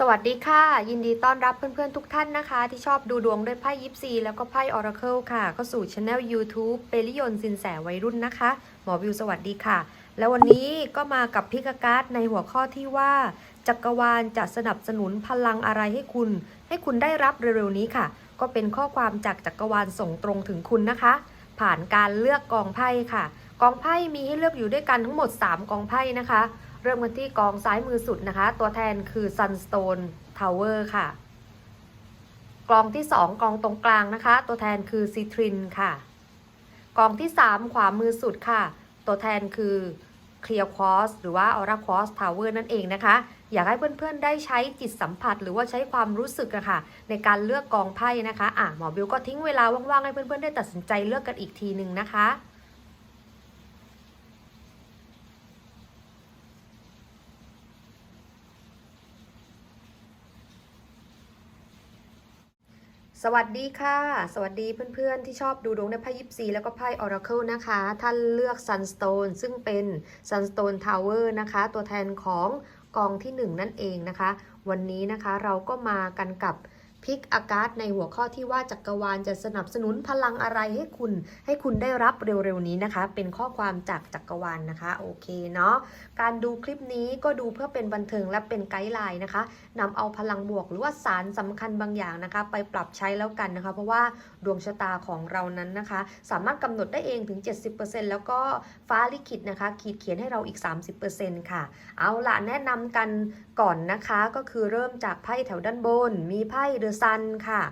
สวัสดีค่ะ ยินดีต้อนรับเพื่อนๆทุกท่านนะคะ ที่ชอบดูดวงด้วยไพ่ยิปซีแล้วก็ไพ่ออราเคิลค่ะก็สู่ช anel YouTube เปริยนสินแสวัยรุ่นนะคะ หมอวิวสวัสดีค่ะ แล้ววันนี้ก็มากับพิกาการ์ดในหัวข้อที่ว่า จักรวาลจะสนับสนุนพลังอะไรให้คุณ ให้คุณได้รับเร็วๆนี้ค่ะ ก็เป็นข้อความจากจักรวาลส่งตรงถึงคุณนะคะ ผ่านการเลือกกองไพ่ค่ะ กองไพ่มีให้เลือกอยู่ด้วยกันทั้งหมด 3 กองไพ่นะคะ เริ่มกันที่กองซ้ายมือสุดนะคะ ตัวแทนคือ Sunstone Tower ค่ะ กองที่ 2 กองตรงกลางนะคะ ตัวแทนคือ Citrin ค่ะ กองที่ 3 ขวามือสุดค่ะ ตัวแทนคือ Clear Quartz หรือว่า Aura Quartz Tower นั่นเองนะคะ อยากให้เพื่อนๆ ได้ใช้จิตสัมผัส หรือว่าใช้ความรู้สึกอะค่ะ ในการเลือกกองไพ่นะคะ อะหมอบิวก็ทิ้งเวลาว่างๆ ให้เพื่อนๆ ได้ตัดสินใจเลือกกันอีกทีหนึ่งนะคะ สวัสดีค่ะ สวัสดีเพื่อนๆ ที่ชอบดูดวงในไพ่ยิปซีแล้วก็ไพ่ออราเคิลนะคะ ท่านเลือก Sunstone ซึ่งเป็น Sunstone Tower นะคะ ตัวแทนของกองที่ 1 นั่นเองนะคะ วันนี้นะคะเราก็มากันกับ พิกอากาศในหัวข้อที่ว่าจักรวาลจะสนับสนุนพลังอะไรให้คุณ ให้คุณได้รับเร็วๆนี้นะคะ เป็นข้อความจากจักรวาลนะคะโอเคเนาะการดูคลิปนี้ก็ดูเพื่อเป็นบันเทิงและเป็นไกด์ไลน์นะคะนำเอาพลังบวกหรือว่าสารสำคัญบางอย่างนะคะ ไปปรับใช้แล้วกันนะคะ เพราะว่าดวงชะตาของเรานั้นนะคะ สามารถกำหนดได้เองถึง 70%แล้วก็ฟ้าลิขิตนะคะ ขีดเขียนให้เราอีก 30%ค่ะ เอาละแนะนำกันก่อนนะคะก็คือเริ่มจากไพ่แถวด้านบน มีไพ่ The Sun ค่ะ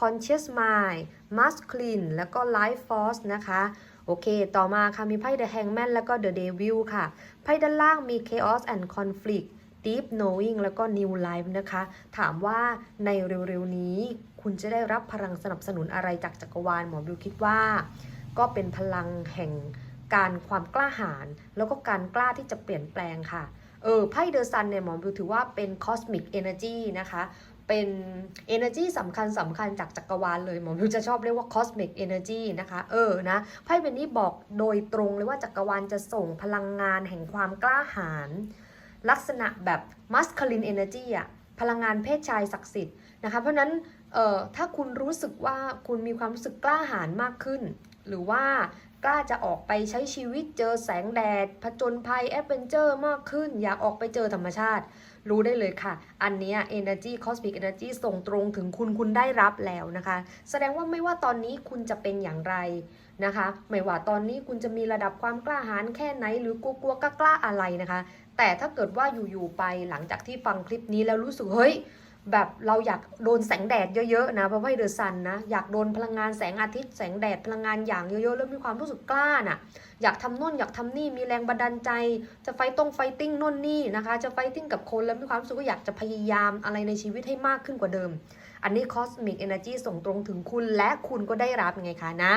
Conscious Mind Masculine แล้วก็ Life Force นะคะ โอเค ต่อมาค่ะ มีไพ่ The Hangman แล้วก็ The Devil ค่ะ ไพ่ด้านล่างมี Chaos and Conflict Deep Knowing แล้วก็ New Life นะคะ ถามว่าในเร็วๆ นี้คุณจะได้รับพลังสนับสนุนอะไรจากจักรวาลหมอบิวคิดว่า ก็เป็นพลังแห่งการความกล้าหาญแล้วก็การกล้าที่จะเปลี่ยนแปลงค่ะ เออไพ่เดอะซันเนี่ยหมอบิวถือว่าเป็น Cosmic Energy นะคะ เป็น energy สำคัญสำคัญจากจักรวาลเลยหมอบิวจะชอบเรียกว่า cosmic energy นะคะเออนะไพ่เป็นนี้บอกโดยตรงเลยว่าจักรวาลจะส่งพลังงานแห่งความกล้าหาญลักษณะแบบ masculine energy อะพลังงานเพศชายศักดิ์สิทธิ์นะคะเพราะฉะนั้นเอ่อถ้าคุณรู้สึกว่าคุณมีความรู้สึกกล้าหาญมากขึ้น หรือว่ากล้าจะออกไปใช้ชีวิตเจอแสงแดด ผจญภัยแอดเวนเจอร์มากขึ้น อยากออกไปเจอธรรมชาติ รู้ได้เลยค่ะ อันนี้ energy cosmic energy ส่งตรงถึงคุณคุณได้รับแล้วนะคะ แสดงว่าไม่ว่าตอนนี้คุณจะเป็นอย่างไรนะคะ ไม่ว่าตอนนี้คุณจะมีระดับความกล้าหาญแค่ไหน หรือกลัวๆกล้าๆอะไรนะคะ แต่ถ้าเกิดว่าอยู่ๆไปหลังจากที่ฟังคลิปนี้แล้วรู้สึกเฮ้ย แบบเราอยากโดนแสงแดดเยอะๆนะเพราะว่าเดอะซันนะอยากโดนพลังงานแสงอาทิตย์แสงแดดพลังงานอย่างเยอะๆแล้วมีความรู้สึกกล้าน่ะอยากทำนู่นอยากทำนี่มีแรงบันดาลใจ จะไฟตรงไฟติ้งนู่นนี่นะคะ จะไฟติ้งกับคนแล้วมีความรู้สึกว่าอยากจะพยายามอะไรในชีวิตให้มากขึ้นกว่าเดิม อันนี้ Cosmic Energy ส่งตรงถึงคุณและคุณก็ได้รับไงคะนะ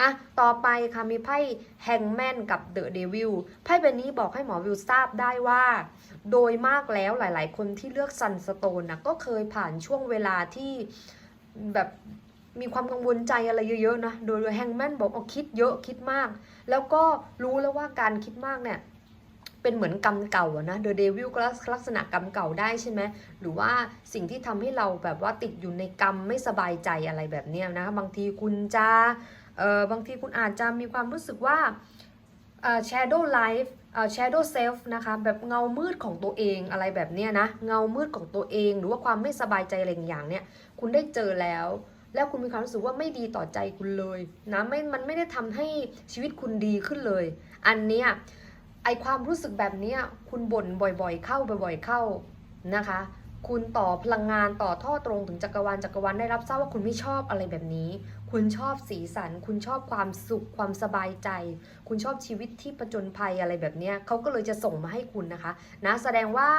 อะต่อไปค่ะมีไพ่แฮงแมนกับเดอะเดวิลไพ่ใบนี้บอกให้หมอวิวทราบได้ว่า โดยมากแล้วหลาย ๆ คนที่เลือกซันสโตนนะก็เคยผ่านช่วงเวลาที่แบบมีความกังวลใจอะไรเยอะๆนะ โดยแฮงแมนบอกเอาคิดเยอะคิดมาก แล้วก็รู้แล้วว่าการคิดมากเนี่ยเป็นเหมือนกรรมเก่าอะนะเดอะเดวิลก็ลักษณะกรรมเก่าได้ใช่ไหมหรือว่าสิ่งที่ทำให้เราแบบว่าติดอยู่ในกรรมไม่สบายใจอะไรแบบนี้นะคะบางทีคุณจะ เออบางทีคุณอาจจะมีความรู้สึกว่าเออ shadow life เออ shadow self นะคะแบบเงามืดของตัวเองอะไรแบบเนี้ยนะเงามืดของตัวเอง หรือว่าความไม่สบายใจอะไรอย่างเนี้ยคุณได้เจอแล้ว แล้วคุณมีความรู้สึกว่าไม่ดีต่อใจคุณเลยนะไม่มันไม่ได้ทำให้ชีวิตคุณดีขึ้นเลย อันเนี้ยไอความรู้สึกแบบเนี้ยคุณบ่นบ่อยๆ เข้าบ่อย ๆเข้านะคะ คุณต่อพลังงานต่อท่อตรงถึงจักรวาลจักรวาลได้รับทราบว่าคุณไม่ชอบอะไรแบบนี้ คุณชอบสีสัน คุณชอบความสุขความสบายใจ คุณชอบชีวิตที่ประจนภัยอะไรแบบนี้เขาก็เลยจะส่งมาให้คุณนะคะนะแสดงว่า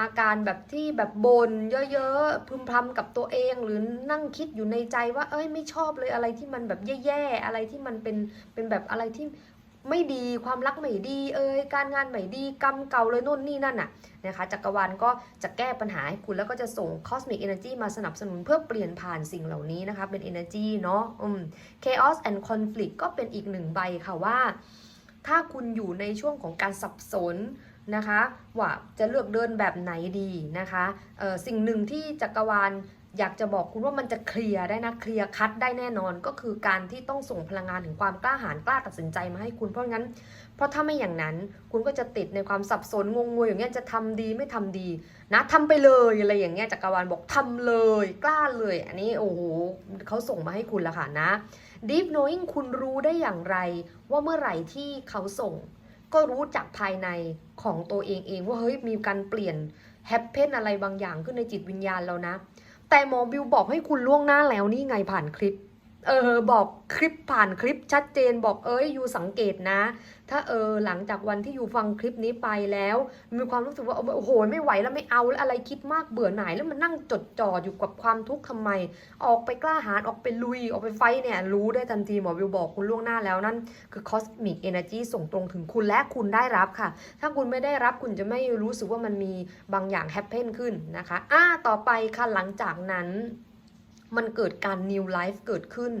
อาการแบบที่แบบบนเยอะๆพึมพำกับตัวเองหรือนั่งคิดอยู่ในใจว่าเอ้ยไม่ชอบเลยอะไรที่มันแบบแย่ๆอะไรที่มันเป็นเป็นแบบอะไรที่ ไม่ดีความรักไม่ดีเอ้ยการงานไม่ดีกรรมเก่าเลยนู่นนี่นั่นน่ะนะคะจักรวาลก็จะแก้ปัญหาให้คุณแล้วก็จะส่ง cosmic energy มาสนับสนุนเพื่อเปลี่ยนผ่านสิ่งเหล่านี้นะคะเป็น energy เนาะอืม chaos and conflict ก็เป็นอีกหนึ่งใบค่ะว่า ถ้าคุณอยู่ในช่วงของการสับสนนะคะ ว่าจะเลือกเดินแบบไหนดีนะคะสิ่งหนึ่งที่จักรวาล อยากจะบอกคุณว่ามันจะเคลียร์ได้นะเคลียร์คัดได้แน่นอนก็คือการที่ต้องส่งพลังงานถึงความกล้าหาญกล้าตัดสินใจมาให้คุณเพราะงั้น เพราะถ้าไม่อย่างนั้น คุณก็จะติดในความสับสนงงงวยอย่างเงี้ยจะทำดีไม่ทำดี นะทำไปเลยอะไรอย่างเงี้ยจักรวาลบอกทำเลย กล้าเลย อันนี้โอ้โหเขาส่งมาให้คุณแล้วค่ะนะ Deep Knowing คุณรู้ได้อย่างไร ว่าเมื่อไหร่ที่เขาส่ง ก็รู้จากภายในของตัวเองเองว่าเฮ้ยมีการเปลี่ยนแฮปเพนอะไรบางอย่างขึ้นในจิตวิญญาณแล้วนะ แต่หมอบิวบอกให้คุณล่วงหน้าแล้วนี่ไงผ่านคลิป เออบอกคลิปผ่านคลิปชัดเจนบอกเอ้ยยูสังเกตนะ ถ้าเออหลังจากวันที่ยูฟังคลิปนี้ไปแล้ว มีความรู้สึกว่าโอ้โหไม่ไหวแล้วไม่เอาแล้วอะไรคิดมากเบื่อหน่ายแล้วมันนั่งจดจ่ออยู่กับความทุกข์ทำไม ออกไปกล้าหาญออกไปลุยออกไปไฟเนี่ยรู้ได้ทันทีหมอวิวบอกคุณล่วงหน้าแล้วนั่นคือคอสมิกเอเนจีส่งตรงถึงคุณและคุณได้รับค่ะ ถ้าคุณไม่ได้รับคุณจะไม่รู้สึกว่ามันมีบางอย่างแฮปเพนขึ้นนะคะอ่าต่อไปค่ะหลังจากนั้น มันเกิดการ new life เกิดขึ้น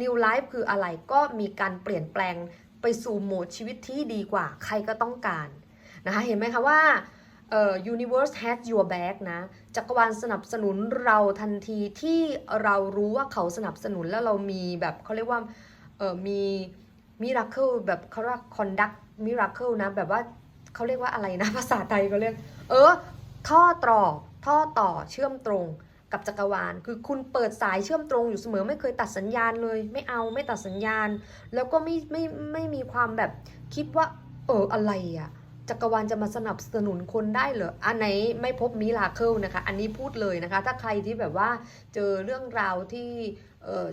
new life คืออะไรก็มีการเปลี่ยนแปลงไปสู่โหมดชีวิตที่ดีกว่าใครก็ต้องการนะคะเห็นไหมคะว่าเอ่อ universe has your back นะ จักรวาลสนับสนุนเราทันทีที่เรารู้ว่าเขาสนับสนุนแล้วเรามีแบบเขาเรียกว่าเออมี miracle แบบเขาเรียก conduct miracle นะ แบบว่าเขาเรียกว่าอะไรนะ ภาษาไทยเขาเรียก เออ ท่อต่อท่อต่อเชื่อมตรง กับจักรวาล คือคุณเปิดสายเชื่อมตรงอยู่เสมอไม่เคยตัดสัญญาณเลย ไม่เอาไม่ตัดสัญญาณ แล้วก็ไม่ไม่ไม่มีความแบบคิดว่า เอออะไรอะจักรวาลจะมาสนับสนุนคนได้เหรอ อันไหนไม่พบมิลาเคิลนะคะ อันนี้พูดเลยนะคะ ถ้าใครที่แบบว่าเจอเรื่องราวที่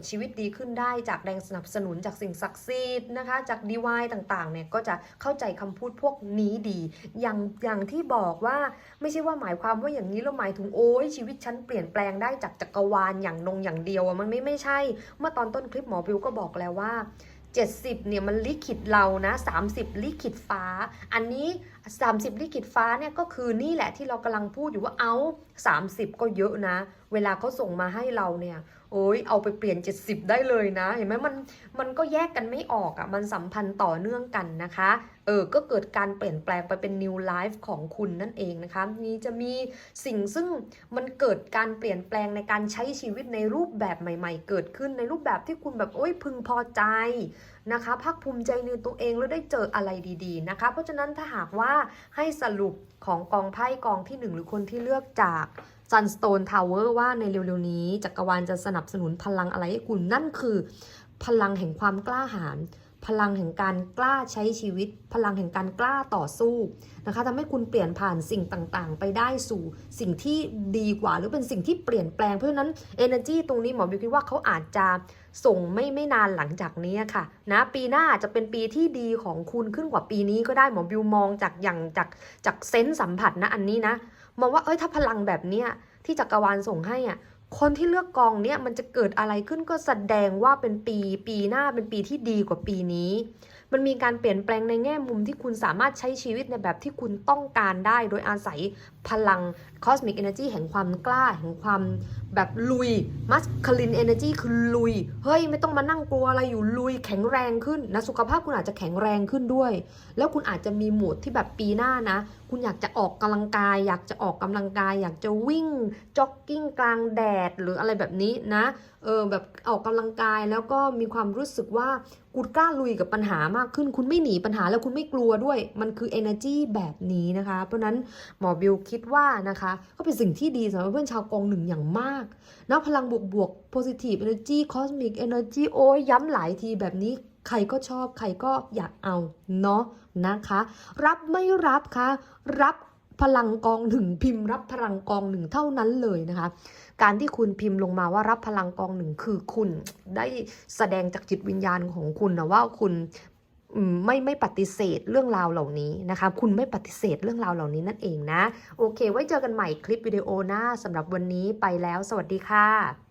ชีวิตดีขึ้นได้จากแรงสนับสนุนจากสิ่งศักดิ์สิทธิ์นะคะ จากดีวายต่างๆเนี่ยก็จะเข้าใจคำพูดพวกนี้ดี อย่างอย่างที่บอกว่าไม่ใช่ว่าหมายความว่าอย่างนี้แล้วหมายถึงโอ้ยชีวิตฉันเปลี่ยนแปลงได้จากจักรวาลอย่างนงอย่างเดียวมันไม่ไม่ใช่ เมื่อตอนต้นคลิปหมอบิวก็บอกแล้วว่า70เนี่ยมันลิขิตเรานะ 30 ลิขิตฟ้า อันนี้ 30 ลิขิตฟ้าเนี่ยก็คือนี่แหละที่เรากำลังพูดอยู่ว่าเอา 30 ก็เยอะนะ เวลาเขาส่งมาให้เราเนี่ย โอ้ยเอาไปเปลี่ยน 70 ได้เลยนะ เห็นไหมมันมันก็แยกกันไม่ออกอะ่ะ มันสัมพันธ์ต่อเนื่องกันนะคะ เออ ก็เกิดการเปลี่ยนแปลงไปเป็น new life ของคุณนั่นเองนะคะนี่จะมีสิ่งซึ่งมันเกิดการเปลี่ยนแปลงในการใช้ชีวิตในรูปแบบใหม่ ๆ เกิดขึ้นในรูปแบบที่คุณแบบโอ้ยพึงพอใจนะคะภาคภูมิใจในตัวเองแล้วได้เจออะไรดีๆนะคะ เพราะฉะนั้นถ้าหากว่าให้สรุปของกองไพ่กองที่หนึ่งหรือคนที่เลือกจาก Sunstone Tower ว่าในเร็วๆนี้ จักรวาลจะสนับสนุนพลังอะไรให้คุณ นั่นคือ พลังแห่งความกล้าหาญพลังแห่งการกล้าใช้ชีวิต พลังแห่งการกล้าต่อสู้นะคะทำให้คุณเปลี่ยนผ่านสิ่งต่างๆ ไปได้สู่สิ่งที่ดีกว่า หรือเป็นสิ่งที่เปลี่ยนแปลง เพราะฉะนั้น energy ตรงนี้หมอบิวคิดว่าเขาอาจจะส่งไม่ไม่นานหลังจากนี้ค่ะนะปีหน้าอาจจะเป็นปีที่ดีของคุณขึ้นกว่าปีนี้ก็ได้หมอบิวมองจากอย่างจากจากเซนส์สัมผัสนะอันนี้นะ มองว่าเอ้ยถ้าพลังแบบเนี้ยที่จักรวาลส่งให้อะคนที่เลือกกองเนี้ยมันจะเกิดอะไรขึ้นก็แสดงว่าเป็นปี ปีหน้าเป็นปีที่ดีกว่าปีนี้ มันมีการเปลี่ยนแปลงในแง่มุมที่คุณสามารถใช้ชีวิตในแบบที่คุณต้องการได้ โดยอาศัยพลัง Cosmic Energy แห่งความกล้า แห่งความแบบลุย Masculine Energy คือลุย เฮ้ย ไม่ต้องมานั่งกลัวอะไรอยู่ลุยแข็งแรงขึ้นนะสุขภาพคุณอาจจะแข็งแรงขึ้นด้วย แล้วคุณอาจจะมีโหมดที่แบบปีหน้านะ คุณอยากจะออกกำลังกาย อยากจะออกกำลังกาย อยากจะวิ่งจ็อกกิ้งกลางแดดหรืออะไรแบบนี้นะเออแบบออกกำลังกายแล้วก็มีความรู้สึกว่าคุณกล้าลุยกับปัญหามากขึ้น คุณไม่หนีปัญหาแล้วคุณไม่กลัวด้วย มันคือ energy แบบนี้นะคะ เพราะฉะนั้นหมอบิวคิดว่านะคะ ก็เป็นสิ่งที่ดีสำหรับเพื่อนชาวกองหนึ่งอย่างมากนะพลังบวกบวก positive energy cosmic energy โอ้ยย้ำหลายทีแบบนี้ใครก็ชอบใครก็อยากเอาเนาะนะคะ รับไม่รับคะรับพลังกองหนึ่งพิมพ์รับพลังกองหนึ่งเท่านั้นเลยนะคะ การที่คุณพิมพ์ลงมาว่ารับพลังกองหนึ่งคือคุณได้แสดงจากจิตวิญญาณของคุณนะว่าคุณ ไม่ไม่ปฏิเสธเรื่องราวเหล่านี้นะคะ คุณไม่ปฏิเสธเรื่องราวเหล่านี้นั่นเองนะ โอเค ไว้เจอกันใหม่คลิปวิดีโอหน้าสำหรับวันนี้ไปแล้ว สวัสดีค่ะ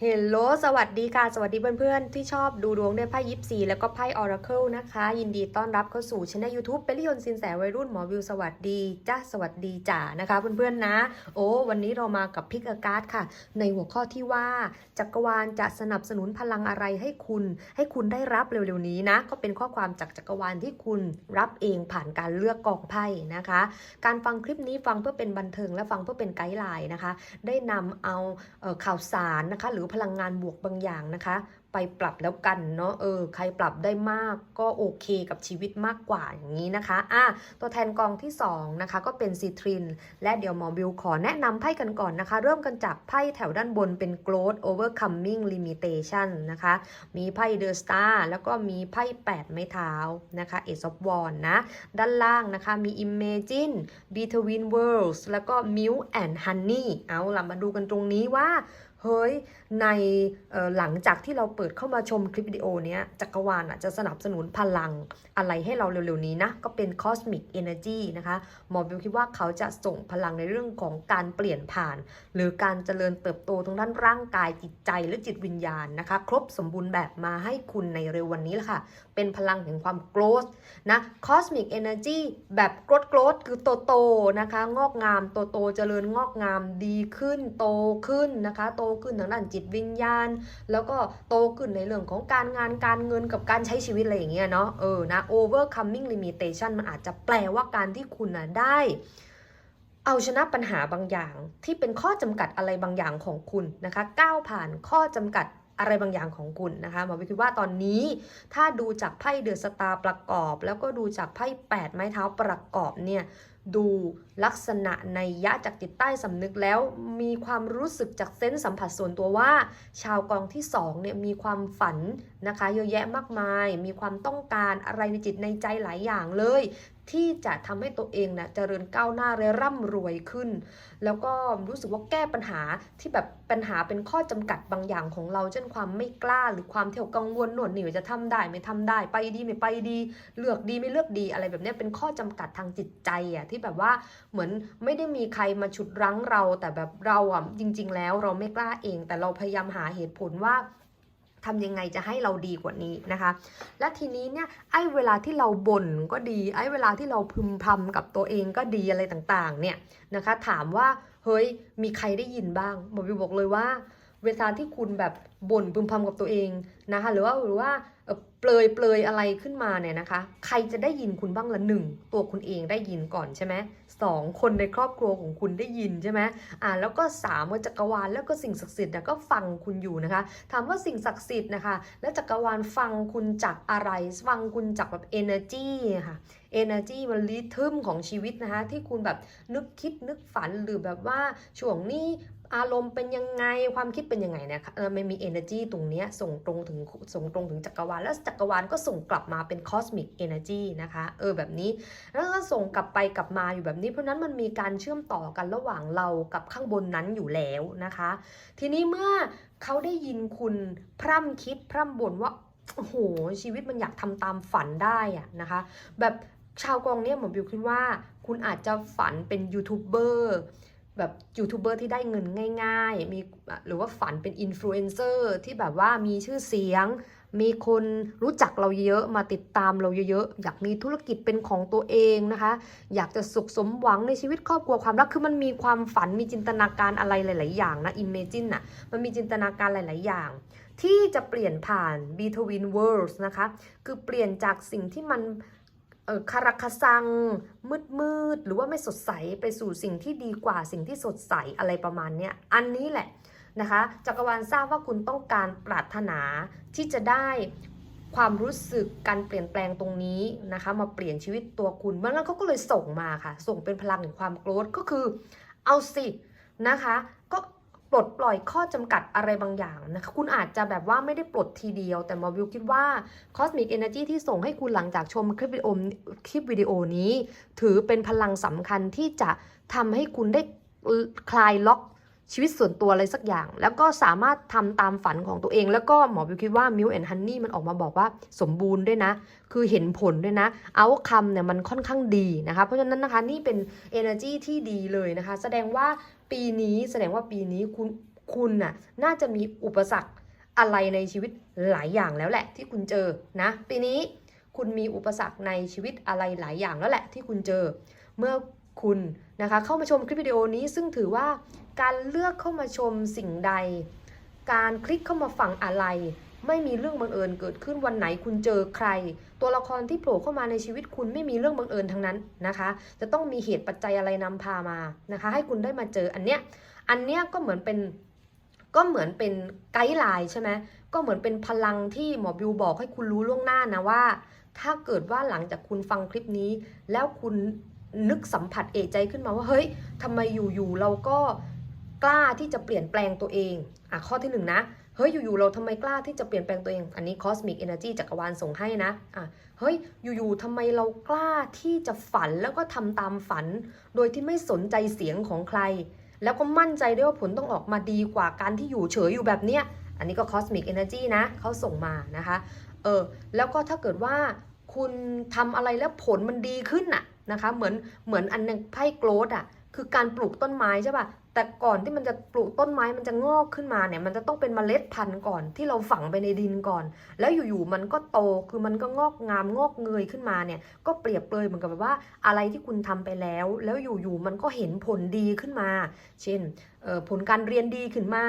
เฮลโลสวัสดีค่ะ สวัสดีเพื่อนๆ ที่ชอบดูดวงด้วยไพ่ยิปซีแล้วก็ไพ่ออราเคิลนะคะ ยินดีต้อนรับเข้าสู่ช่องยูทูบเปริยนสินแสวัยรุ่นหมอวิวสวัสดีจ้าสวัสดีจ่านะคะเพื่อนๆนะ โอ้วันนี้เรามากับพิกอาการ์ดค่ะ ในหัวข้อที่ว่าจักรวาลจะสนับสนุนพลังอะไรให้คุณ ให้คุณได้รับเร็วๆนี้นะ ก็เป็นข้อความจากจักรวาลที่คุณรับเองผ่านการเลือกกองไพ่นะคะ การฟังคลิปนี้ฟังเพื่อเป็นบันเทิงและฟังเพื่อเป็นไกด์ไลน์นะคะ ได้นำเอาเอ่อข่าวสารนะคะหรือพลังงานบวกบางอย่างนะคะ ไปปรับแล้วกันเนาะเออใครปรับได้มากก็โอเคกับชีวิตมากกว่าอย่างนี้นะคะอะตัวแทนกองที่2นะคะก็เป็นซีทริน และเดี๋ยวหมอบิวขอแนะนำไพ่กันก่อนนะคะ เริ่มกันจากไพ่แถวด้านบนเป็น growth overcoming limitation นะคะ มีไพ่ the star แล้วก็มีไพ่8ไม้เท้านะคะ ace of wands นะ ด้านล่างนะคะมี imagine between worlds แล้วก็ milk and honey เอาล่ะมาดูกันตรงนี้ว่า เฮ้ยในหลังจากที่เราเปิดเข้ามาชมคลิปวิดีโอเนี้ยจักรวาลอะจะสนับสนุนพลังอะไรให้เราเร็วๆนี้นะ ก็เป็น cosmic energy นะคะหมอบิวคิดว่าเขาจะส่งพลังในเรื่องของการเปลี่ยนผ่าน หรือการเจริญเติบโตทางด้านร่างกายจิตใจและจิตวิญญาณนะคะ ครบสมบูรณ์แบบมาให้คุณในเร็ววันนี้แหละค่ะ เป็นพลังแห่งความโกรธนะ cosmic energy แบบโกรธโกรธคือโตโตนะคะ งอกงามโตโตเจริญงอกงามดีขึ้น โตขึ้นนะคะ โตขึ้นทางด้านจิตวิญญาณ แล้วก็โตขึ้นในเรื่องของการงานการเงินกับการใช้ชีวิตอะไรอย่างเงี้ยเนาะเออนะ overcoming limitation มันอาจจะแปลว่าการที่คุณนะได้เอาชนะปัญหาบางอย่างที่เป็นข้อจำกัดอะไรบางอย่างของคุณนะคะ ก้าวผ่านข้อจำกัด อะไรบางอย่างของคุณนะคะหมอวิคิดว่าตอนนี้ถ้าดูจากไพ่เดอะสตาร์ประกอบ แล้วก็ดูจากไพ่แปดไม้เท้าประกอบเนี่ยดูลักษณะในยะจากจิตใต้สำนึกแล้วมีความรู้สึกจากเซนส์สัมผัสส่วนตัวว่า ชาวกองที่สองเนี่ยมีความฝันนะคะเยอะแยะมากมาย มีความต้องการอะไรในจิตในใจหลายอย่างเลย ที่จะทำให้ตัวเองนะเจริญก้าวหน้าและร่ำรวยขึ้น แล้วก็รู้สึกว่าแก้ปัญหาที่แบบปัญหาเป็นข้อจำกัดบางอย่างของเรา เช่นความไม่กล้าหรือความที่เรากังวลหนวดหนิวจะทำได้ไม่ทำได้ ไปดีไม่ไปดี เลือกดีไม่เลือกดีอะไรแบบนี้เป็นข้อจำกัดทางจิตใจอะที่แบบว่าเหมือนไม่ได้มีใครมาฉุดรั้งเรา แต่แบบเราอะจริง ๆ แล้วเราไม่กล้าเอง แต่เราพยายามหาเหตุผลว่า ทำยังไงจะให้เราดีกว่านี้นะคะ และทีนี้เนี่ยไอ้เวลาที่เราบ่นก็ดี ไอ้เวลาที่เราพึมพำกับตัวเองก็ดีอะไรต่างๆ เนี่ยนะคะ ถามว่าเฮ้ยมีใครได้ยินบ้างหมอบิวบอกเลยว่า เวลาที่คุณแบบบ่นพึมพำกับตัวเองนะคะ หรือว่าหรือว่า เปลยเปลยอะไรขึ้นมาเนี่ยนะคะ ใครจะได้ยินคุณบ้างละหนึ่งตัวคุณเองได้ยินก่อนใช่ไหมสองคนในครอบครัวของคุณได้ยินใช่ไหมอ่าแล้วก็สามว่าจักรวาลแล้วก็สิ่งศักดิ์สิทธิ์น่ะก็ฟังคุณอยู่นะคะ ถามว่าสิ่งศักดิ์สิทธิ์นะคะ แล้วจักรวาลฟังคุณจากอะไร ฟังคุณจากแบบ energy ค่ะ energy มันริทึมของชีวิตนะคะ ที่คุณแบบนึกคิดนึกฝันหรือแบบว่าช่วงนี้ อารมณ์เป็นยังไงความคิดเป็นยังไงเนี่ยค่ะเออมันมี energy ตรงนี้ส่งตรงถึงส่งตรงถึงจักรวาลแล้วจักรวาลก็ส่งกลับมาเป็น cosmic energy นะคะเออแบบนี้แล้วก็ส่งกลับไปกลับมาอยู่แบบนี้ เพราะฉะนั้นมันมีการเชื่อมต่อกันระหว่างเรากับข้างบนนั้นอยู่แล้วนะคะ ทีนี้เมื่อเขาได้ยินคุณพร่ำคิดพร่ำบ่นว่าโอ้โหชีวิตมันอยากทำตามฝันได้อะนะคะ แบบชาวกองเนี่ยหมอบิวคิดว่า คุณอาจจะฝันเป็นยูทูบเบอร์ แบบยูทูบเบอร์ที่ได้เงินง่ายๆ มีหรือว่าฝันเป็นอินฟลูเอนเซอร์ที่แบบว่ามีชื่อเสียง มีคนรู้จักเราเยอะมาติดตามเราเยอะๆ อยากมีธุรกิจเป็นของตัวเองนะคะ อยากจะสุขสมหวังในชีวิตครอบครัวความรักคือมันมีความฝันมีจินตนาการอะไรหลาย ๆ อย่างนะ imagine น่ะมันมีจินตนาการหลาย ๆ อย่าง ที่จะเปลี่ยนผ่าน between worlds นะคะ คือเปลี่ยนจากสิ่งที่มัน คาราคาซัง มืดมืดๆหรือว่าไม่สดใสไปสู่สิ่งที่ดีกว่าสิ่งที่สดใสอะไรประมาณเนี้ยอันนี้แหละนะคะจักรวาลทราบว่าคุณต้องการปรารถนาที่จะได้ความรู้สึกการเปลี่ยนแปลงตรงนี้นะคะมาเปลี่ยนชีวิตตัวคุณเมื่อนั้นเขาก็เลยส่งมาค่ะ ส่งเป็นพลังแห่งความโกรธก็คือเอาสินะคะ ปลดปล่อยข้อจำกัดอะไรบางอย่างนะคะ คุณอาจจะแบบว่าไม่ได้ปลดทีเดียว แต่หมอวิวคิดว่า Cosmic Energy ที่ส่งให้คุณหลังจากชมคลิปวิดีโอคลิปวิดีโอนี้ ถือเป็นพลังสำคัญที่จะทำให้คุณได้คลายล็อกชีวิตส่วนตัวอะไรสักอย่าง แล้วก็สามารถทำตามฝันของตัวเอง แล้วก็หมอวิวคิดว่า Milk and Honey มันออกมาบอกว่าสมบูรณ์ด้วยนะ คือเห็นผลด้วยนะเอาคำเนี่ยมันค่อนข้างดีนะคะ เพราะฉะนั้นนะคะนี่เป็น energy ที่ดีเลยนะคะ แสดงว่า ปีนี้แสดงว่าปีนี้คุณคุณน่ะน่าจะมีอุปสรรคอะไรในชีวิตหลายอย่างแล้วแหละที่คุณเจอนะ ปีนี้คุณมีอุปสรรคในชีวิตอะไรหลายอย่างแล้วแหละที่คุณเจอ เมื่อคุณนะคะเข้ามาชมคลิปวิดีโอนี้ซึ่งถือว่าการเลือกเข้ามาชมสิ่งใด การคลิกเข้ามาฟังอะไร ไม่มีเรื่องบังเอิญเกิดขึ้นวันไหนคุณเจอใคร ตัวละครที่โผล่เข้ามาในชีวิตคุณไม่มีเรื่องบังเอิญทั้งนั้นนะคะ จะต้องมีเหตุปัจจัยอะไรนำพามานะคะ ให้คุณได้มาเจออันเนี้ยอันเนี้ยก็เหมือนเป็นก็เหมือนเป็นไกด์ไลน์ใช่ไหมก็เหมือนเป็นพลังที่หมอบิวบอกให้คุณรู้ล่วงหน้านะว่า ถ้าเกิดว่าหลังจากคุณฟังคลิปนี้ แล้วคุณนึกสัมผัสเอใจขึ้นมาว่าเฮ้ยทำไมอยู่ๆเราก็กล้าที่จะเปลี่ยนแปลงตัวเองอะข้อที่หนึ่งนะ เฮ้ยอยู่ๆเราทำไมกล้าที่จะเปลี่ยนแปลงตัวเอง อันนี้ Cosmic Energy จักรวาลส่งให้นะอะเฮ้ยอยู่ๆทำไมเรากล้าที่จะฝันแล้วก็ทำตามฝัน โดยที่ไม่สนใจเสียงของใคร แล้วก็มั่นใจด้วยว่าผลต้องออกมาดีกว่าการที่อยู่เฉยอยู่แบบเนี้ยอันนี้ก็ Cosmic Energy นะเขาส่งมานะคะเออแล้วก็ถ้าเกิดว่าคุณทำอะไรแล้วผลมันดีขึ้นน่ะนะคะเหมือนเหมือนอันหนึงไพ่โกรดอะ คือการปลูกต้นไม้ใช่ป่ะแต่ก่อนที่มันจะปลูกต้นไม้มันจะงอกขึ้นมาเนี่ย มันจะต้องเป็นเมล็ดพันธุ์ก่อนที่เราฝังไปในดินก่อน แล้วอยู่ๆมันก็โตคือมันก็งอกงามงอกเงยขึ้นมาเนี่ย ก็เปรียบเลยเหมือนกับแบบว่าอะไรที่คุณทำไปแล้ว แล้วอยู่ๆมันก็เห็นผลดีขึ้นมา เช่นผลการเรียนดีขึ้นมา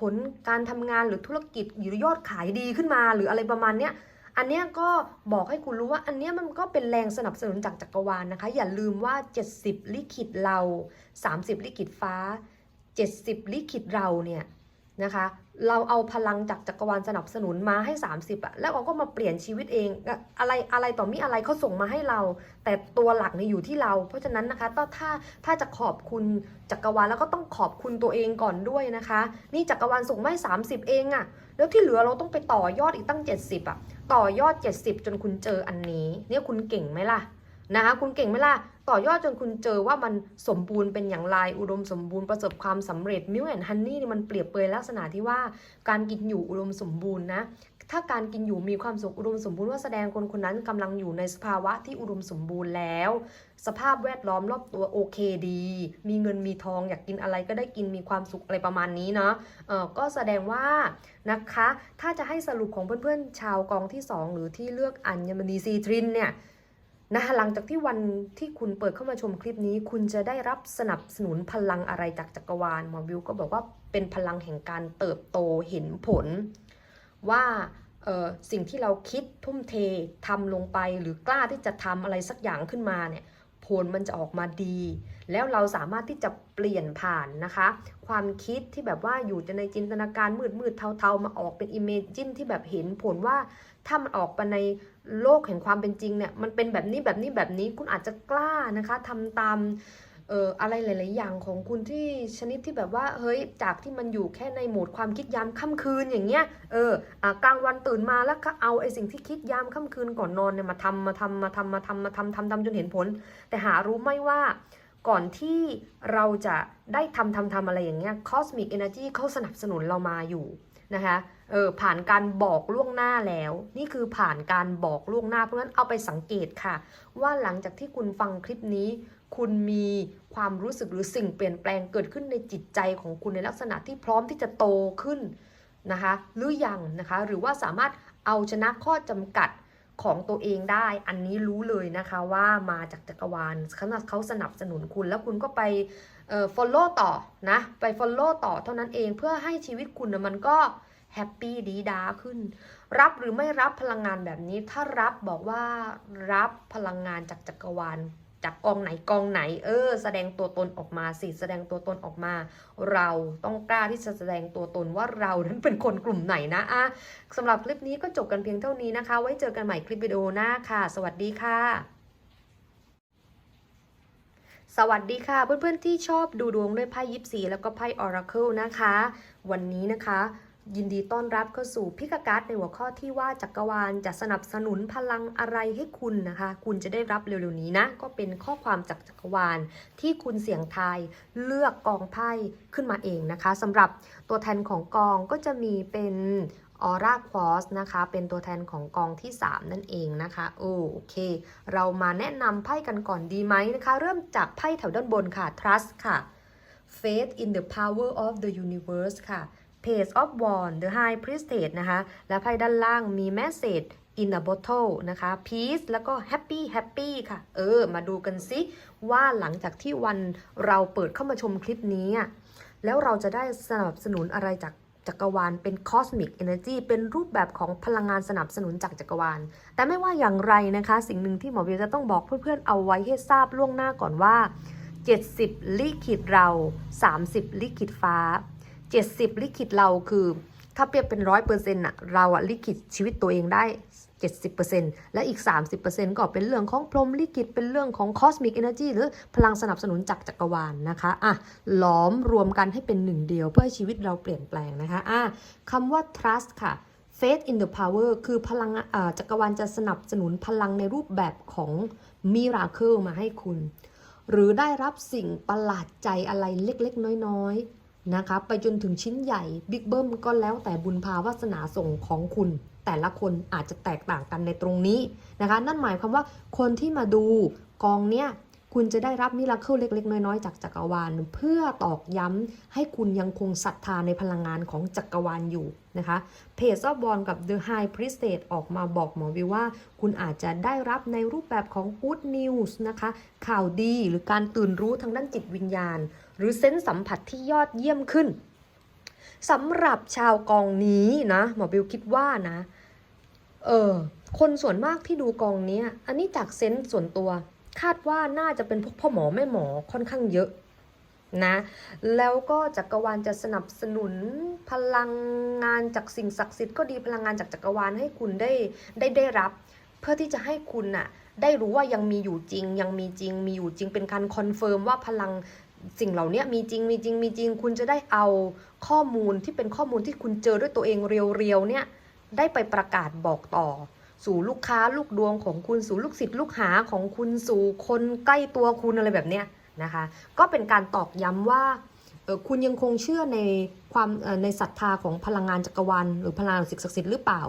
ผลการทำงานหรือธุรกิจหรือยอดขายดีขึ้นมา หรืออะไรประมาณเนี้ย อันเนี้ยก็บอกให้คุณรู้ว่าอันเนี้ยมันก็เป็นแรงสนับสนุนจากจักรวาลนะคะ อย่าลืมว่า 70 ลิขิตเรา 30 ลิขิตฟ้า 70 ลิขิตเราเนี่ยนะคะ เราเอาพลังจากจักรวาลสนับสนุนมาให้ 30อะแล้วเราก็มาเปลี่ยนชีวิตเองอะอะไรอะไรต่อมีอะไรเขาส่งมาให้เรา แต่ตัวหลักเนี่ยอยู่ที่เรา เพราะฉะนั้นนะคะถ้าถ้าถ้าจะขอบคุณจักรวาลแล้วก็ต้องขอบคุณตัวเองก่อนด้วยนะคะ นี่จักรวาลส่งมาให้30 เองอะ แล้วที่เหลือเราต้องไปต่อยอดอีกตั้ง 70อะต่อยอด 70 จนคุณเจออันนี้ เนี่ยคุณเก่งไหมล่ะนะคะคุณเก่งไหมล่ะต่อยอดจนคุณเจอว่ามันสมบูรณ์เป็นอย่างไรอุดมสมบูรณ์ประสบความสำเร็จมิวแอนฮันนี่นี่มันเปรียบเปรยลักษณะที่ว่าการกินอยู่อุดมสมบูรณ์นะ ถ้าการกินอยู่มีความสุขอุดมสมบูรณ์ว่าแสดงคนคนนั้นกำลังอยู่ในสภาวะที่อุดมสมบูรณ์แล้ว สภาพแวดล้อมรอบตัวโอเคดี มีเงินมีทองอยากกินอะไรก็ได้กินมีความสุขอะไรประมาณนี้เนาะเออก็แสดงว่านะคะ ถ้าจะให้สรุปของเพื่อนๆ ชาวกองที่ 2 หรือที่เลือกอัญมณีซีทรินเนี่ยนะคะหลังจากที่วันที่คุณเปิดเข้ามาชมคลิปนี้ คุณจะได้รับสนับสนุนพลังอะไรจากจักรวาลหมอวิวก็บอกว่าเป็นพลังแห่งการเติบโตเห็นผลว่า สิ่งที่เราคิดทุ่มเททำลงไปหรือกล้าที่จะทำอะไรสักอย่างขึ้นมาเนี่ยผลมันจะออกมาดี แล้วเราสามารถที่จะเปลี่ยนผ่านนะคะ ความคิดที่แบบว่าอยู่ในจินตนาการมืดมืดๆเทาๆ มาออกเป็นอิมเมจินที่แบบเห็นผลว่าถ้ามันออกไปในโลกแห่งความเป็นจริงเนี่ยมันเป็นแบบนี้แบบนี้แบบนี้คุณอาจจะกล้านะคะทำตาม อ่ออะไรหลาย ๆ อย่างของคุณที่ชนิดที่แบบว่าเฮ้ยจากที่มันอยู่แค่ในโหมดความคิดยามค่ำคืนอย่างเงี้ยเอออะกลางวันตื่นมาแล้วก็เอาไอ้สิ่งที่คิดยามค่ำคืนก่อนนอนเนี่ยมาทำมาทำมาทำมาทำมาทำทำทำจนเห็นผล แต่หารู้ไหมว่าก่อนที่เราจะได้ทำทำทำอะไรอย่างเงี้ย Cosmic Energy เขาสนับสนุนเรามาอยู่นะคะเออผ่านการบอกล่วงหน้าแล้ว นี่คือผ่านการบอกล่วงหน้าเพราะฉะนั้นเอาไปสังเกตค่ะ ว่าหลังจากที่คุณฟังคลิปนี้ คุณมีความรู้สึกหรือสิ่งเปลี่ยนแปลงเกิดขึ้นในจิตใจของคุณในลักษณะที่พร้อมที่จะโตขึ้นนะคะหรือยังนะคะหรือว่าสามารถเอาชนะข้อจำกัดของตัวเองได้ อันนี้รู้เลยนะคะว่ามาจากจักรวาลเขาเขาสนับสนุนคุณแล้วคุณก็ไปเอ่อ follow ต่อนะไป follow ต่อเท่านั้นเองเพื่อให้ชีวิตคุณนะมันก็แฮปปี้ดีดาขึ้น รับหรือไม่รับพลังงานแบบนี้ ถ้ารับบอกว่ารับพลังงานจากจักรวาล จากกองไหนกองไหน เออ แสดงตัวตนออกมาสิแสดงตัวตนออกมา เราต้องกล้าที่จะแสดงตัวตนว่าเรานั้นเป็นคนกลุ่มไหนนะอะสำหรับคลิปนี้ก็จบกันเพียงเท่านี้นะคะ ไว้เจอกันใหม่คลิปวิดีโอหน้าค่ะ สวัสดีค่ะสวัสดีค่ะ เพื่อนๆที่ชอบดูดวงด้วยไพ่ยิปซีแล้วก็ไพ่ออราเคิลนะคะ วันนี้นะคะ ยินดีต้อนรับเข้าสู่พิกการ์ดในหัวข้อที่ว่าจักรวาลจะสนับสนุนพลังอะไรให้คุณนะคะ คุณจะได้รับเร็วๆนี้นะ ก็เป็นข้อความจากจักรวาลที่คุณเสี่ยงทายเลือกกองไพ่ขึ้นมาเองนะคะสำหรับตัวแทนของกองก็จะมีเป็นออร่าควอสนะคะ เป็นตัวแทนของกองที่ 3 นั่นเองนะคะโอโอเค เรามาแนะนำไพ่กันก่อนดีไหมนะคะ เริ่มจากไพ่แถวด้านบนค่ะ trust ค่ะ faith in the power of the universe ค่ะ page of wand the high priestess นะคะ และไพ่ด้านล่างมี message in a bottle นะคะ peace แล้วก็ happy happy ค่ะ เออ มาดูกันซิว่าหลังจากที่วันเราเปิดเข้ามาชมคลิปนี้อะแล้วเราจะได้สนับสนุนอะไรจากจักรวาลเป็น cosmic energy เป็นรูปแบบของพลังงานสนับสนุนจากจักรวาล แต่ไม่ว่าอย่างไรนะคะ สิ่งหนึ่งที่หมอเบียจะต้องบอกเพื่อนๆเอาไว้ให้ทราบล่วงหน้าก่อนว่า 70 ลิขิตเรา 30 ลิขิตฟ้า 70 ลิขิตเราคือ ถ้าเปรียบเป็นร้อยเปอร์เซ็นต์อะเราอะลิขิตชีวิตตัวเองได้ 70%และอีก 30%ก็เป็นเรื่องของพรหมลิขิตเป็นเรื่องของ cosmic energy หรือพลังสนับสนุนจากจักรวาลนะคะอะล้อมรวมกันให้เป็นหนึ่งเดียวเพื่อให้ชีวิตเราเปลี่ยนแปลงนะคะอะคำว่า trust ค่ะ faith in the power คือพลังจักรวาลจะสนับสนุนพลังในรูปแบบของ miracle มาให้คุณ หรือได้รับสิ่งประหลาดใจอะไรเล็กๆ น้อยๆ นะคะไปจนถึงชิ้นใหญ่บิ๊กเบิ้มก็แล้วแต่บุญภาวาสนาส่งของคุณ แต่ละคนอาจจะแตกต่างกันในตรงนี้นะคะ นั่นหมายความว่าคนที่มาดูกองเนี้ยคุณจะได้รับมิราเคิลเล็ก ๆ น้อย ๆ จากจักรวาล เพื่อตอกย้ำให้คุณยังคงศรัทธาในพลังงานของจักรวาลอยู่นะคะเพจซอบบอลกับ The High Priestess ออกมาบอกหมอวิวว่า คุณอาจจะได้รับในรูปแบบของ Good News นะคะ ข่าวดีหรือการตื่นรู้ทางด้านจิตวิญญาณ รือเซนส์สัมผัสที่ยอดเยี่ยมขึ้นสำหรับชาวกองนี้นะหมอบิวคิดว่านะ เออคนส่วนมากที่ดูกองนี้อันนี้จากเซนส์ส่วนตัว คาดว่าน่าจะเป็นพวกพ่อหมอแม่หมอค่อนข้างเยอะนะ แล้วก็จักรวาลจะสนับสนุนพลังงานจากสิ่งศักดิ์สิทธิ์ก็ดีพลังงานจากจักรวาลให้คุณได้ได้ได้รับ เพื่อที่จะให้คุณน่ะได้รู้ว่ายังมีอยู่จริง ยังมีจริงมีอยู่จริงเป็นการคอนเฟิร์มว่าพลัง สิ่งเหล่านี้มีจริงมีจริงมีจริง คุณจะได้เอาข้อมูลที่เป็นข้อมูลที่คุณเจอด้วยตัวเองเรียวๆเนี่ยได้ไปประกาศบอกต่อ สู่ลูกค้าลูกดวงของคุณสู่ลูกศิษย์ลูกหาของคุณสู่คนใกล้ตัวคุณอะไรแบบเนี้ยนะคะ ก็เป็นการตอกย้ำว่าคุณยังคงเชื่อในความในศรัทธาของพลังงานจักรวาลหรือพลังสิ่งศักดิ์สิทธิ์หรือเปล่า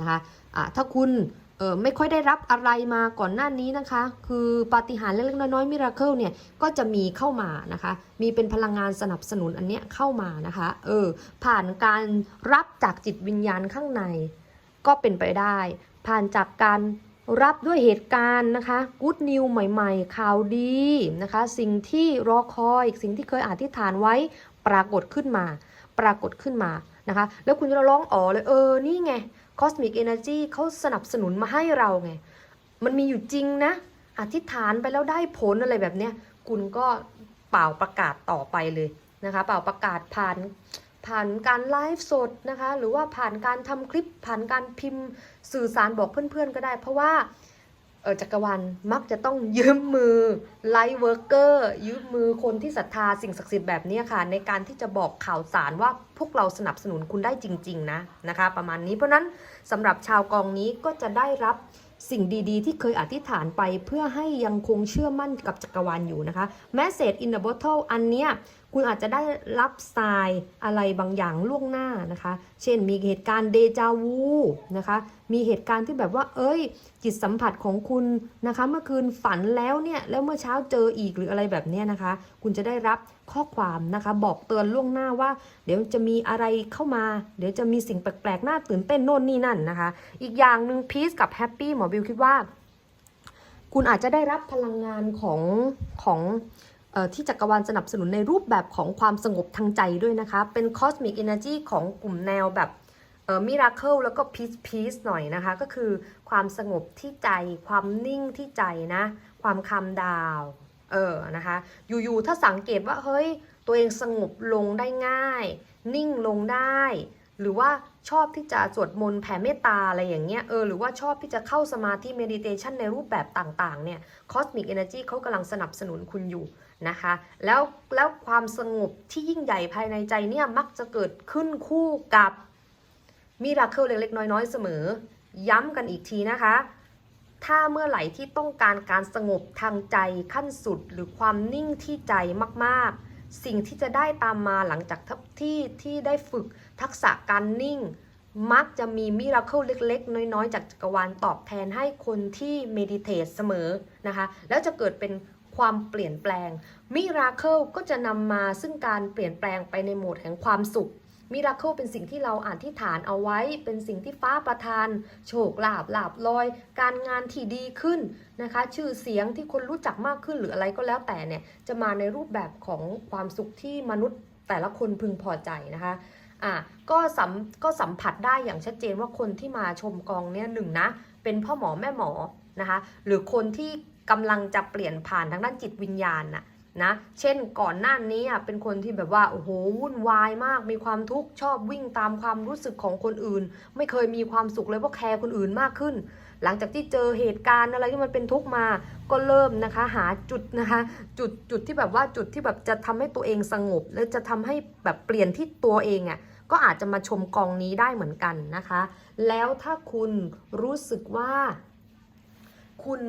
นะคะะถ้าคุณ เออไม่ค่อยได้รับอะไรมาก่อนหน้านี้นะคะ คือปาฏิหาริย์เล็กๆน้อยๆมิราเคิลเนี่ยก็จะมีเข้ามานะคะ มีเป็นพลังงานสนับสนุนอันเนี้ยเข้ามานะคะเออผ่านการรับจากจิตวิญญาณข้างใน ก็เป็นไปได้ ผ่านจากการรับด้วยเหตุการณ์นะคะกู๊ดนิวใหม่ๆ ข่าวดีนะคะ สิ่งที่รอคอยสิ่งที่เคยอธิษฐานไว้ปรากฏขึ้นมา ปรากฏขึ้นมานะคะ แล้วคุณจะร้องอ๋อเลยเออนี่ไง Cosmic Energy เขาสนับสนุนมาให้เราไง มันมีอยู่จริงนะ อธิษฐานไปแล้วได้ผลอะไรแบบเนี้ย คุณก็เป่าประกาศต่อไปเลยนะคะ เป่าประกาศผ่านผ่านการไลฟ์สดนะคะ หรือว่าผ่านการทำคลิปผ่านการพิมพ์สื่อสารบอกเพื่อนๆก็ได้ เพราะว่า จักรวาลมักจะต้องยืมมือไลฟ์เวิร์กเกอร์ยืมมือคนที่ศรัทธาสิ่งศักดิ์สิทธิ์แบบนี้ค่ะ ในการที่จะบอกข่าวสารว่าพวกเราสนับสนุนคุณได้จริง ๆ นะนะคะ ประมาณนี้เพราะฉะนั้นสำหรับชาวกองนี้ก็จะได้รับสิ่งดีๆ ที่เคยอธิษฐานไปเพื่อให้ยังคงเชื่อมั่นกับจักรวาลอยู่นะคะ Message in the bottle อันเนี้ยคุณอาจจะได้รับทรายอะไรบางอย่างล่วงหน้านะคะ เช่นมีเหตุการณ์เดจาวูนะคะ มีเหตุการณ์ที่แบบว่า เอ้ย จิตสัมผัสของคุณนะคะ เมื่อคืนฝันแล้วเนี่ย แล้วเมื่อเช้าเจออีกหรืออะไรแบบเนี้ยนะคะ คุณจะได้รับข้อความนะคะ บอกเตือนล่วงหน้าว่า เดี๋ยวจะมีอะไรเข้ามา เดี๋ยวจะมีสิ่งแปลกๆน่าตื่นเต้นโน่นนี่นั่นนะคะ อีกอย่างหนึ่งพีซกับแฮปปี้หมอบิวคิดว่า คุณอาจจะได้รับพลังงานของของ ที่จักรวาลสนับสนุนในรูปแบบของความสงบทางใจด้วยนะคะ เป็น Cosmic Energy ของกลุ่มแนวแบบเออมิราเคิลแล้วก็พีซพีซหน่อยนะคะ ก็คือความสงบที่ใจ ความนิ่งที่ใจนะ ความคำดาวเออนะคะ อยู่ๆถ้าสังเกตว่าเฮ้ย ตัวเองสงบลงได้ง่าย นิ่งลงได้ หรือว่าชอบที่จะสวดมนต์แผ่เมตตาอะไรอย่างเงี้ยเออหรือว่าชอบที่จะเข้าสมาธิเมดิเทชันในรูปแบบต่างๆเนี่ย Cosmic Energy เขากำลังสนับสนุนคุณอยู่ นะคะแล้วแล้วความสงบที่ยิ่งใหญ่ภายในใจเนี่ยมักจะเกิดขึ้นคู่กับมิราเคิลเล็กๆ น้อยๆ เสมอ ย้ำกันอีกทีนะคะ ถ้าเมื่อไหร่ที่ต้องการการสงบทางใจขั้นสุดหรือความนิ่งที่ใจมากๆ สิ่งที่จะได้ตามมาหลังจากที่ที่ได้ฝึกทักษะการนิ่ง มักจะมีมิราเคิลเล็กๆ น้อยๆ จากจักรวาลตอบแทนให้คนที่เมดิเทตเสมอนะคะ แล้วจะเกิดเป็น ความเปลี่ยนแปลงมิราเคิลก็จะนำมาซึ่งการเปลี่ยนแปลงไปในโหมดแห่งความสุขมิราเคิลเป็นสิ่งที่เราอธิษฐานเอาไว้ เป็นสิ่งที่ฟ้าประทาน โชคลาภลาบลอย การงานที่ดีขึ้นนะคะ ชื่อเสียงที่คนรู้จักมากขึ้นหรืออะไรก็แล้วแต่เนี่ย จะมาในรูปแบบของความสุขที่มนุษย์แต่ละคนพึงพอใจนะคะอะก็สัมก็สัมผัสได้อย่างชัดเจนว่าคนที่มาชมกองเนี่ยหนึ่งนะ เป็นพ่อหมอแม่หมอนะคะ หรือคนที่ กำลังจะเปลี่ยนผ่านทางด้านจิตวิญญาณน่ะนะเช่นก่อนหน้านี้อะเป็นคนที่แบบว่าโอ้โหวุ่นวายมาก มีความทุกข์ชอบวิ่งตามความรู้สึกของคนอื่น ไม่เคยมีความสุขเลยเพราะแคร์คนอื่นมากขึ้น หลังจากที่เจอเหตุการณ์อะไรที่มันเป็นทุกข์มา ก็เริ่มนะคะหาจุดนะคะจุดจุดที่แบบว่าจุดที่แบบจะทำให้ตัวเองสงบ แล้วจะทำให้แบบเปลี่ยนที่ตัวเองอะก็อาจจะมาชมกองนี้ได้เหมือนกันนะคะ แล้วถ้าคุณรู้สึกว่าคุณ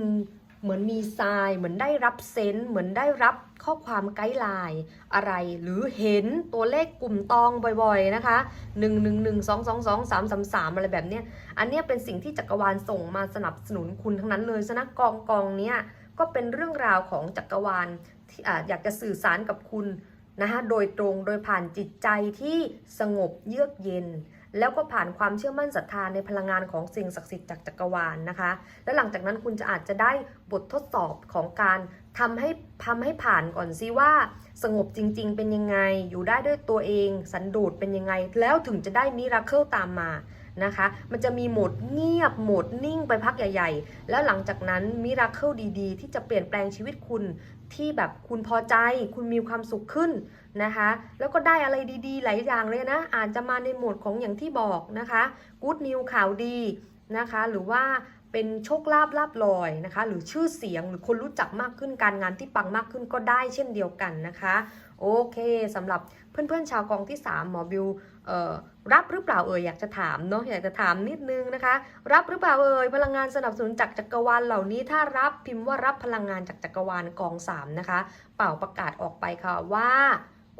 เหมือนมีทราย เหมือนได้รับเซนต์เหมือนได้รับข้อความไกด์ไลน์อะไร หรือเห็นตัวเลขกลุ่มตองบ่อยๆนะคะ1 1 1 2 2 2 3 3 3 อะไรแบบเนี้ย อันเนี้ยเป็นสิ่งที่จักรวาลส่งมาสนับสนุนคุณทั้งนั้นเลยฉะนั้นกองกองเนี้ยก็เป็นเรื่องราวของจักรวาลที่อยากจะสื่อสารกับคุณนะคะโดยตรงโดยผ่านจิตใจที่สงบเยือกเย็น แล้วก็ผ่านความเชื่อมั่นศรัทธาในพลังงานของสิ่งศักดิ์สิทธิ์จากจักรวาลนะคะ และหลังจากนั้นคุณจะอาจจะได้บททดสอบของการทำให้ทำให้ผ่านก่อนซิว่า สงบจริง ๆ เป็นยังไง อยู่ได้ด้วยตัวเอง สันโดษเป็นยังไง แล้วถึงจะได้มิราเคิลตามมา นะคะ มันจะมีโหมดเงียบ โหมดนิ่งไปพักใหญ่ๆ แล้วหลังจากนั้นมิราเคิลดีๆ ที่จะเปลี่ยนแปลงชีวิตคุณที่แบบคุณพอใจ คุณมีความสุขขึ้นนะคะ แล้วก็ได้อะไรดีๆ หลายอย่างเลยนะ อาจจะมาในโหมดของอย่างที่บอกนะคะกู๊ดนิวข่าวดีนะคะ หรือว่าเป็นโชคลาภลาบลอยนะคะ หรือชื่อเสียงหรือคนรู้จักมากขึ้นการงานที่ปังมากขึ้นก็ได้เช่นเดียวกันนะคะ โอเคสำหรับเพื่อนๆชาวกองที่ 3 หมอบิว รับหรือเปล่าเอ่ยอยากจะถามเนาะอยากจะถามนิดนึงนะคะ รับหรือเปล่าเอ่ยพลังงานสนับสนุนจากจักรวาลเหล่านี้ถ้ารับพิมพ์ว่ารับพลังงานจากจักรวาลกอง3นะคะ เป่าประกาศออกไปค่ะว่า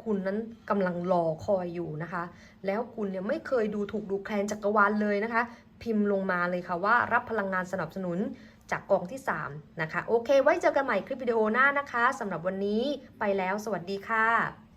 คุณนั้นกำลังรอคอยอยู่นะคะ แล้วคุณเนี่ยไม่เคยดูถูกดูแคลนจักรวาลเลยนะคะ พิมพ์ลงมาเลยค่ะว่ารับพลังงานสนับสนุนจากกองที่ 3 นะคะ โอเค ไว้เจอกันใหม่คลิปวิดีโอหน้านะคะสำหรับวันนี้ไปแล้ว สวัสดีค่ะ